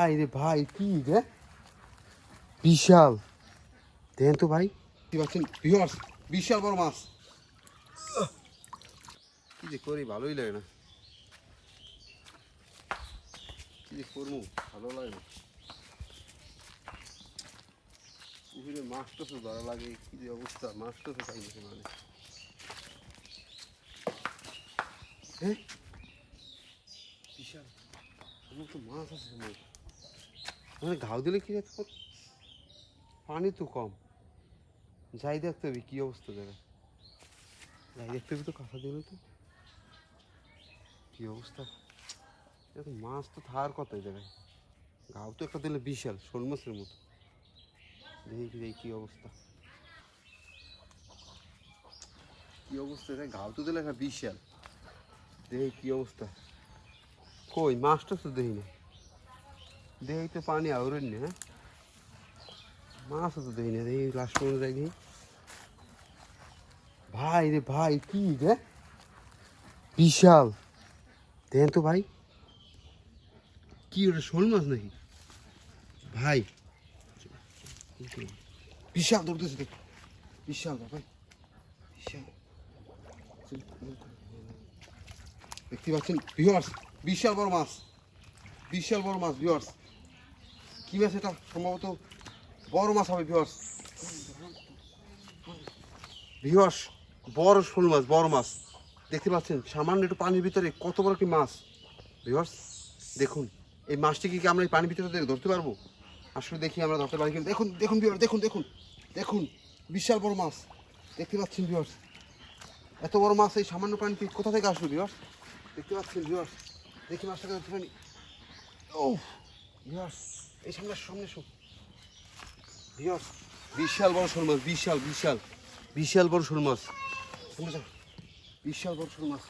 ভাই রে ভাই কি রে? বিশাল। দেন তো ভাই। কি পাচ্ছেন? বিহর্স বিশাল বড় মাছ। কি যে করি ভালোই লাগে না। কি যে করব ভালো লাগে না। পুকুরে মাছ তো ধরা লাগে কি যে অবস্থা মাছ তো পাই না মানে। হ্যাঁ? বিশাল আমার তো মাছ আছে মানে ঘাও দিলে কি এত পানি তো কম। যাই দেখতে হবে কি অবস্থা দেবে যাই দেখতে হবে তো কাঁচা দিলে তো। কি অবস্থা? মাছ তো থাকার কথাই দেবে ঘাও তো একটা দিলে বিশাল, শোল মাছের মতো। দেখি দেখি কি অবস্থা। কি অবস্থা রে ঘাও তো দিলে একটা বিশাল। দেখি কি অবস্থা। কই, মাছটা তো দেখি না দেখি তো পানি আউরেন না হ্যাঁ? মাছ তো দেখি না দেখি লাস্ট পর্যন্ত দেখি ভাই রে ভাই, কি রে? বিশাল। দেন তো ভাই। কি ওটা শোল মাছ নাকি? ভাই। বিশাল দৌড়তেছে দেখ। বিশাল ভাই। বিশাল। দেখতে পাচ্ছেন? ভিওয়ার্স বিশাল বড় মাছ। বিশাল বড় মাছ ভিওয়ার্স কি মাছ এটা? সম্ভবত বড় মাছ হবে ভিওয়ার্স ভিওয়ার্স বড় শোল মাছ, বড় মাছ। দেখতে পাচ্ছেন, সামান্য একটু পানির ভিতরে কত বড় একটি মাছ। ভিওয়ার্স দেখুন, এই মাছটিকে কি আমরা এই পানির ভিতরে ধরতে পারব? আসলে দেখি আমরা ধরতে পারি কিনা। দেখুন দেখুন ভিওয়ার্স দেখুন দেখুন দেখুন, বিশাল বড় মাছ। দেখতে পাচ্ছেন ভিওয়ার্স এত বড় মাছ এই সামান্য পানিতে কোথা থেকে আসলো ভিওয়ার্স দেখতে পাচ্ছেন ভিওয়ার্স দেখি মাছটাকে ধরতে পারি। ও ভিওয়ার্স এই সামনে আসো, সামনে এসো ভিওয়ার্স বিশাল বড় শোল মাছ বিশাল বিশাল। বিশাল বড় শোল মাছ। সামনে যাও বিশাল বড় শোল মাছ।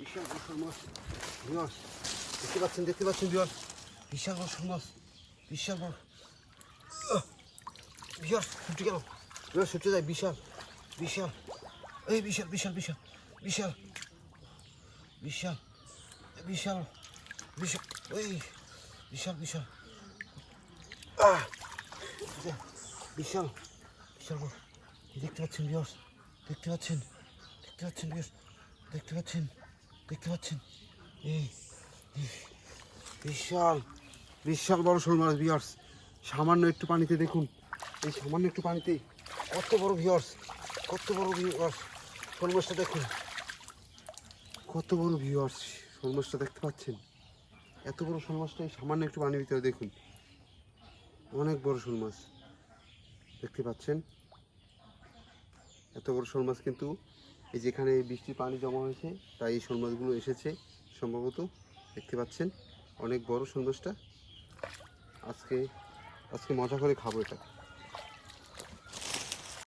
বিশাল বড় শোল মাছ। ভিওয়ার্স দেখতে পাচ্ছেন দেখতে পাচ্ছেন ভিওয়ার্স বিশাল বড় শোল মাছ। বিশাল বড়। আহ! ভিওয়ার্স ছুটে গেল। ভিওয়ার্স ছুটে যায় বিশাল। বিশাল। এই বিশাল বিশাল বিশাল। বিশাল। বিশাল। বিশাল। বিশাল। এই। বিশাল বিশাল। আহ! এই যে, বিশাল বিশাল বড়। এই দেখতে পাচ্ছেন বিয়স দেখতে পাচ্ছেন দেখতে পাচ্ছেন বিয়স দেখতে পাচ্ছেন দেখতে পাচ্ছেন। এই, বিশাল বিশাল বড় শোল মাছ বিয়ার্স সামান্য একটু পানিতে দেখুন। এই সামান্য একটু পানিতে কত বড় ভিওর্স কত বড় ভিওর্স শোল মাছটা দেখুন। কত বড় ভিওর্স শোল মাছটা দেখতে পাচ্ছেন। এত বড় শোল মাছটা এই সামান্য একটু পানির ভিতরে দেখুন। অনেক বড় শোল মাছ। দেখতে পাচ্ছেন? এত বড় শোল মাছ কিন্তু এই যেখানে বৃষ্টির পানি জমা হয়েছে, তাই এই শোল মাছগুলো এসেছে সম্ভবত। দেখতে পাচ্ছেন? অনেক বড় শোল মাছটা। আজকে আজকে মজা করে খাব এটা।